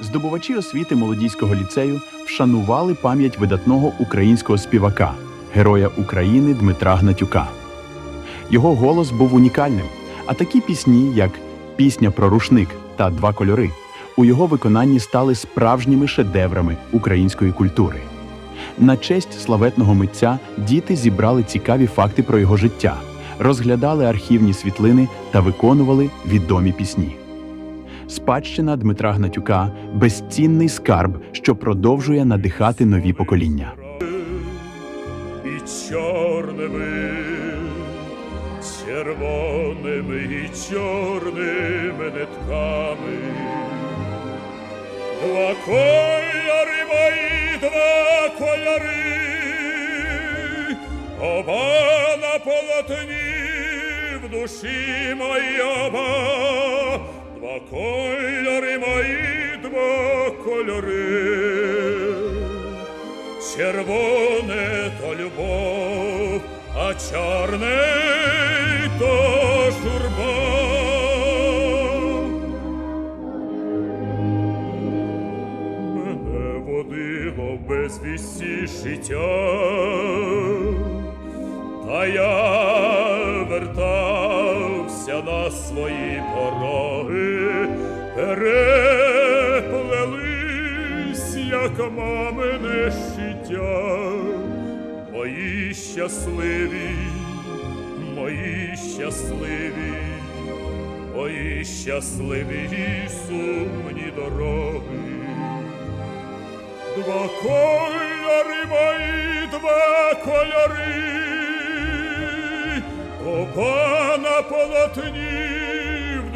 здобувачі освіти молодійського ліцею вшанували пам'ять видатного українського співака, героя України Дмитра Гнатюка. Його голос був унікальним, а такі пісні, як Пісня про рушник та Два кольори, у його виконанні стали справжніми шедеврами української культури. На честь славетного митця діти зібрали цікаві факти про його життя, розглядали архівні світлини та виконували відомі пісні. Спадщина Дмитра Гнатюка безцінний скарб, що продовжує надихати нові покоління. і чорними, червоними і чорними нитками. Два кольори мої, два кольори, оба на полотні в душі оба, два кольори мої, два кольори. Червоне то любов, а чорне то журба. Мене водило в безвісті життя, та я вертався на свої пороги, переплелись, як мамине життя, мої щасливі, мої щасливі, мої щасливі сумні дороги. Два кольори мої, два кольори, оба на полотні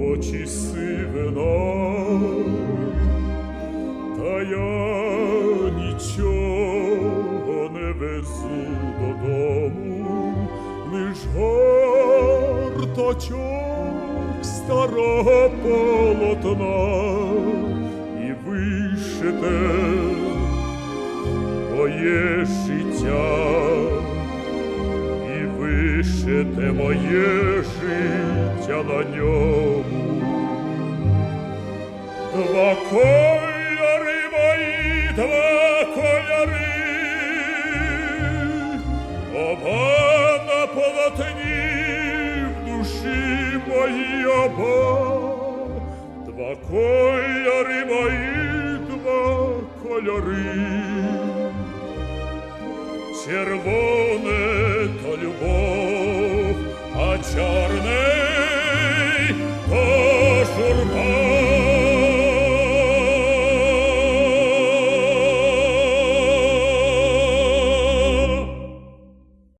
Очі сивина, та я нічого не везу додому, лиш горточок старого полотна і вишите моє життя і вишите моє життя на ньому. Два кольори два кольори, оба на полотні в душі мої оба. Два кольори два кольори червоне